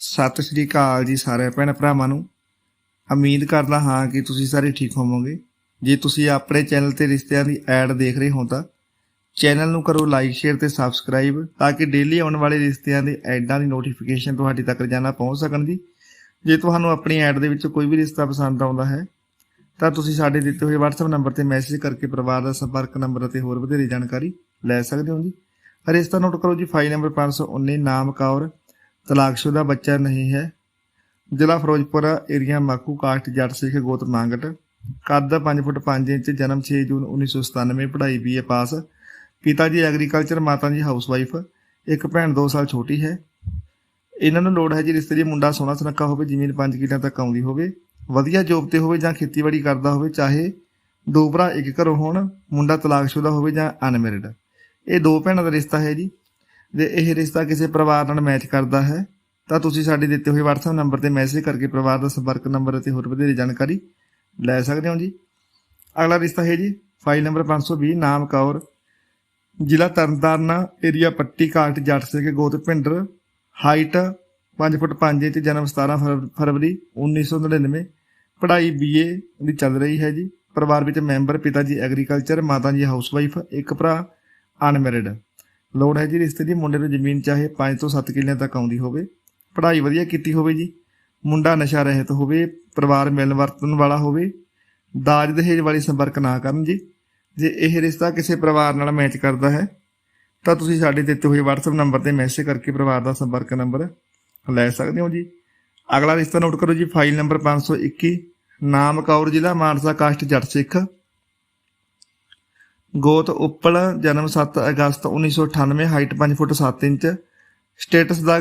ਸਤਿ ਸ਼੍ਰੀ ਅਕਾਲ ਜੀ ਸਾਰੇ ਭੈਣ ਭਰਾਵਾਂ ਨੂੰ। ਉਮੀਦ ਕਰਦਾ ਹਾਂ ਕਿ ਤੁਸੀਂ ਸਾਰੇ ਠੀਕ ਹੋਵੋਗੇ। ਜੇ ਤੁਸੀਂ ਆਪਣੇ ਚੈਨਲ ਤੇ ਰਿਸ਼ਤਿਆਂ ਦੀ ਐਡ ਦੇਖ ਰਹੇ ਹੋ ਤਾਂ ਚੈਨਲ ਨੂੰ ਕਰੋ ਲਾਈਕ, ਸ਼ੇਅਰ ਤੇ ਸਬਸਕ੍ਰਾਈਬ ਤਾਂ ਕਿ ਡੇਲੀ ਆਉਣ ਵਾਲੇ ਰਿਸ਼ਤਿਆਂ ਦੇ ਐਡਾਂ ਦੀ ਨੋਟੀਫਿਕੇਸ਼ਨ ਤੁਹਾਡੇ ਤੱਕ ਰੋਜ਼ਾਨਾ ਪਹੁੰਚ ਸਕਣ ਜੀ। ਜੇ ਤੁਹਾਨੂੰ ਆਪਣੀ ਐਡ ਦੇ ਵਿੱਚ ਕੋਈ ਵੀ ਰਿਸ਼ਤਾ ਪਸੰਦ ਆਉਂਦਾ ਹੈ ਤਾਂ ਤੁਸੀਂ ਸਾਡੇ ਦਿੱਤੇ ਹੋਏ WhatsApp ਨੰਬਰ ਤੇ ਮੈਸੇਜ ਕਰਕੇ ਪਰਿਵਾਰ ਦਾ ਸੰਪਰਕ ਨੰਬਰ ਅਤੇ ਹੋਰ ਵਧੇਰੇ ਜਾਣਕਾਰੀ ਲੈ ਸਕਦੇ ਹੋ ਜੀ। ਰਿਸ਼ਤਾ ਨੋਟ ਕਰੋ ਜੀ ਫਾਈਲ ਨੰਬਰ 519 ਨਾਮ ਕੌਰ ਤਲਾਕਸ਼ੁਦਾ ਬੱਚਾ ਨਹੀਂ ਹੈ। ਜ਼ਿਲ੍ਹਾ ਫਿਰੋਜ਼ਪੁਰ ਏਰੀਆ ਮਾਕੂ ਕਾਸਟ ਜੱਟ ਸਿੱਖ ਗੋਤ ਮੰਗਟ ਕੱਦ 5 ਫੁੱਟ 5 ਇੰਚ, ਜਨਮ 6 ਜੂਨ 1997 ਪੜ੍ਹਾਈ ਬੀਏ ਪਾਸ। ਪਿਤਾ ਜੀ ਐਗਰੀਕਲਚਰ ਮਾਤਾ ਜੀ ਹਾਊਸਵਾਈਫ ਇੱਕ ਭੈਣ 2 ਸਾਲ ਛੋਟੀ ਹੈ। ਇਹਨਾਂ ਨੂੰ ਲੋੜ ਹੈ ਜੀ ਰਿਸ਼ਤੇ ਦੀ ਮੁੰਡਾ ਸੋਹਣਾ ਸੁਨੱਖਾ ਹੋਵੇ, ਜ਼ਮੀਨ 5 ਕਿੱਲਿਆਂ ਤੱਕ ਆਉਂਦੀ ਹੋਵੇ। ਵਧੀਆ ਜੋਬ ਤੇ ਹੋਵੇ ਜਾਂ ਖੇਤੀਬਾੜੀ ਕਰਦਾ ਹੋਵੇ, ਚਾਹੇ ਦੋ ਭਰਾ ਇੱਕ ਘਰੋਂ ਹੋਣ, ਮੁੰਡਾ ਤਲਾਕਸ਼ੁਦਾ ਹੋਵੇ ਜਾਂ ਅਨਮੈਰਿਡ ਇਹ ਦੋ ਭੈਣਾਂ ਦਾ ਰਿਸ਼ਤਾ ਹੈ ਜੀ। ਜੇ ਇਹ ਰਿਸ਼ਤਾ ਕਿਸੇ ਪਰਿਵਾਰ ਨਾਲ ਮੈਚ ਕਰਦਾ ਹੈ, ਤਾਂ ਤੁਸੀਂ ਸਾਡੇ ਦਿੱਤੇ ਹੋਏ WhatsApp ਨੰਬਰ ਤੇ ਮੈਸੇਜ ਕਰਕੇ ਪਰਿਵਾਰ ਦਾ ਸੰਪਰਕ ਨੰਬਰ ਅਤੇ ਹੋਰ ਵਧੇਰੇ ਜਾਣਕਾਰੀ ਲੈ ਸਕਦੇ ਹੋ ਜੀ। ਅਗਲਾ ਰਿਸ਼ਤਾ ਹੈ ਜੀ ਫਾਈਲ ਨੰਬਰ 520 ਨਾਮ ਕੌਰ, ਜ਼ਿਲ੍ਹਾ ਤਰਨਤਾਰਨ ਏਰੀਆ ਪੱਟੀ ਕਾਟ ਜੱਟ ਸਿੰਘ ਗੋਤ ਭਿੰਡਰ ਹਾਈਟ 5 ਫੁੱਟ 5 ਇੰਚ, ਜਨਮ 17 ਫਰਵ- ਫਰਵਰੀ 1999 ਪੜ੍ਹਾਈ ਬੀਏ ਦੀ ਚੱਲ ਰਹੀ ਹੈ ਜੀ। ਪਰਿਵਾਰ ਵਿੱਚ ਮੈਂਬਰ, ਪਿਤਾ ਜੀ ਐਗਰੀਕਲਚਰ ਮਾਤਾ ਜੀ ਹਾਊਸਵਾਈਫ ਇੱਕ ਭਰਾ ਅਨਮੈਰਿਡ ਲੋੜ ਹੈ ਜੀ ਰਿਸ਼ਤੇ ਦੀ ਮੁੰਡੇ ਨੂੰ ਜ਼ਮੀਨ ਚਾਹੇ 5 ਤੋਂ 7 ਕਿੱਲਿਆਂ ਤੱਕ ਆਉਂਦੀ ਹੋਵੇ। ਪੜ੍ਹਾਈ ਵਧੀਆ ਕੀਤੀ ਹੋਵੇ ਜੀ। ਮੁੰਡਾ ਨਸ਼ਾ ਰਹਿਤ ਹੋਵੇ, ਪਰਿਵਾਰ ਮਿਲਣ ਵਰਤਣ ਵਾਲਾ ਹੋਵੇ, ਦਾਜ ਦਹੇਜ ਵਾਲੀ ਸੰਪਰਕ ਨਾ ਕਰਨ ਜੀ। ਜੇ ਇਹ ਰਿਸ਼ਤਾ ਕਿਸੇ ਪਰਿਵਾਰ ਨਾਲ ਮੈਚ ਕਰਦਾ ਹੈ, ਤਾਂ ਤੁਸੀਂ ਸਾਡੇ ਦਿੱਤੇ ਹੋਏ WhatsApp ਨੰਬਰ ਤੇ ਮੈਸੇਜ ਕਰਕੇ ਪਰਿਵਾਰ ਦਾ ਸੰਪਰਕ ਨੰਬਰ ਲੈ ਸਕਦੇ ਹੋ ਜੀ। ਅਗਲਾ ਰਿਸ਼ਤਾ ਨੋਟ ਕਰੋ ਜੀ ਫਾਈਲ ਨੰਬਰ 521 ਨਾਮ ਕੌਰ ਜ਼ਿਲ੍ਹਾ ਮਾਨਸਾ, ਕਾਸਟ ਜੱਟ ਸਿੱਖ। ਗੋਤ ਉੱਪਲ, ਜਨਮ 7 ਅਗਸਤ 1998 ਹਾਈਟ 5 ਫੁੱਟ 7 ਇੰਚ, ਸਟੇਟਸ ਦਾ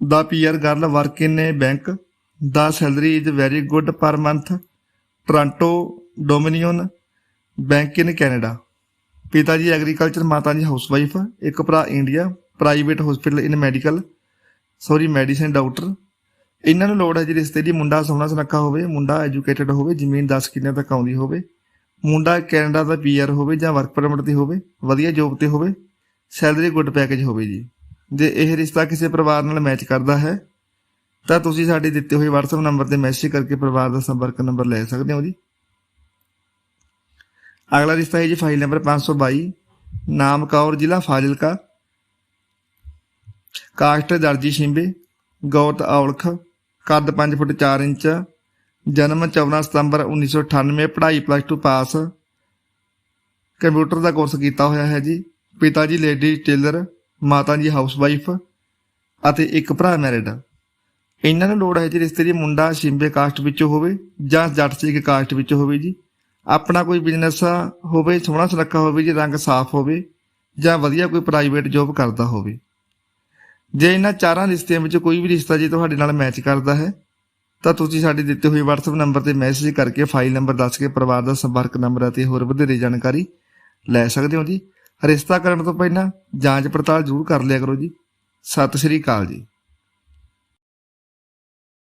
ਦਾ PR girl work in a bank the salary is very good per month Toronto Dominion bank in Canada ਪਿਤਾ ਜੀ ਐਗਰੀਕਲਚਰ ਮਾਤਾ ਜੀ ਹਾਊਸਵਾਈਫ ਇੱਕ ਭਰਾ India private hospital in medical sorry medicine doctor ਇਹਨਾਂ ਨੂੰ ਲੋੜ ਹੈ ਜੀ ਰਿਸ਼ਤੇ ਦੀ, ਮੁੰਡਾ ਸੋਹਣਾ ਸੁਨੱਖਾ ਹੋਵੇ, ਮੁੰਡਾ ਐਜੂਕੇਟਡ ਹੋਵੇ, ਜ਼ਮੀਨ 10 ਕਿੱਲਿਆਂ ਤੱਕ ਆਉਂਦੀ ਹੋਵੇ। ਮੁੰਡਾ ਕੈਨੇਡਾ ਦਾ ਪੀਆਰ ਹੋਵੇ ਜਾਂ ਵਰਕ ਪਰਮਿਟ ਤੇ ਹੋਵੇ, ਵਧੀਆ ਜੋਬ ਤੇ ਹੋਵੇ ਸੈਲਰੀ ਗੁੱਡ ਪੈਕੇਜ ਹੋਵੇ ਜੀ। ਜੇ ਇਹ ਰਿਸ਼ਤਾ ਕਿਸੇ ਪਰਿਵਾਰ ਨਾਲ ਮੈਚ ਕਰਦਾ ਹੈ, ਤਾਂ ਤੁਸੀਂ ਸਾਡੇ ਦਿੱਤੇ ਹੋਏ WhatsApp ਨੰਬਰ ਤੇ ਮੈਸੇਜ ਕਰਕੇ ਪਰਿਵਾਰ ਦਾ ਸੰਪਰਕ ਨੰਬਰ ਲੈ ਸਕਦੇ ਹੋ ਜੀ। ਅਗਲਾ ਰਿਸ਼ਤਾ ਹੈ ਜੀ ਫਾਈਲ ਨੰਬਰ 522 ਨਾਮ ਕੌਰ, ਜ਼ਿਲ੍ਹਾ ਫਾਜ਼ਿਲਕਾ। ਕਾਸਟ ਦਰਜੀ ਸ਼ਿੰਬੇ, ਗੌਤ ਔਲਖ, ਕੱਦ 5 ਫੁੱਟ 4 ਇੰਚ ਜਨਮ 14 ਸਤੰਬਰ 1998 ਪੜ੍ਹਾਈ ਪਲੱਸ 2 ਪਾਸ ਕੰਪਿਊਟਰ ਦਾ ਕੋਰਸ ਕੀਤਾ ਹੋਇਆ ਹੈ ਜੀ। ਪਿਤਾ ਜੀ ਲੇਡੀ ਟੇਲਰ ਮਾਤਾ ਜੀ ਹਾਊਸਵਾਈਫ ਅਤੇ ਇੱਕ ਭਰਾ ਮੈਰਿਡ ਇਹਨਾਂ ਨੂੰ ਲੋੜ ਹੈ ਜੀ ਰਿਸ਼ਤੇ ਦੀ ਮੁੰਡਾ ਸ਼ਿੰਬੇ ਕਾਸਟ ਵਿੱਚੋਂ ਹੋਵੇ ਜਾਂ ਜੱਟ ਸਿੱਖ ਕਾਸਟ ਵਿੱਚੋਂ ਹੋਵੇ ਜੀ। ਆਪਣਾ ਕੋਈ ਬਿਜ਼ਨਸ ਹੋਵੇ, ਸੋਹਣਾ ਸੁਨੱਖਾ ਹੋਵੇ, ਜੀ ਰੰਗ ਸਾਫ਼ ਹੋਵੇ ਜਾਂ ਵਧੀਆ ਕੋਈ ਪ੍ਰਾਈਵੇਟ ਜੌਬ ਕਰਦਾ ਹੋਵੇ। ਜੇ ਇਹਨਾਂ ਚਾਰਾਂ ਰਿਸ਼ਤਿਆਂ ਵਿੱਚ ਕੋਈ ਵੀ ਰਿਸ਼ਤਾ ਜੀ ਤੁਹਾਡੇ ਨਾਲ ਮੈਚ ਕਰਦਾ ਹੈ ਤਾਂ ਤੁਸੀਂ ਸਾਡੇ ਦਿੱਤੇ ਹੋਏ WhatsApp ਨੰਬਰ ਤੇ ਮੈਸੇਜ ਕਰਕੇ ਫਾਈਲ ਨੰਬਰ ਦੱਸ ਕੇ, ਪਰਿਵਾਰ ਦਾ ਸੰਪਰਕ ਨੰਬਰ ਅਤੇ ਹੋਰ ਵਧੇਰੇ ਜਾਣਕਾਰੀ ਲੈ ਸਕਦੇ ਹੋ ਜੀ। ਰਿਸ਼ਤਾ ਕਰਨ ਤੋਂ ਪਹਿਲਾਂ ਜਾਂਚ ਪੜਤਾਲ ਜ਼ਰੂਰ ਕਰ ਲਿਆ ਕਰੋ ਜੀ। ਸਤਿ ਸ਼੍ਰੀ ਅਕਾਲ ਜੀ।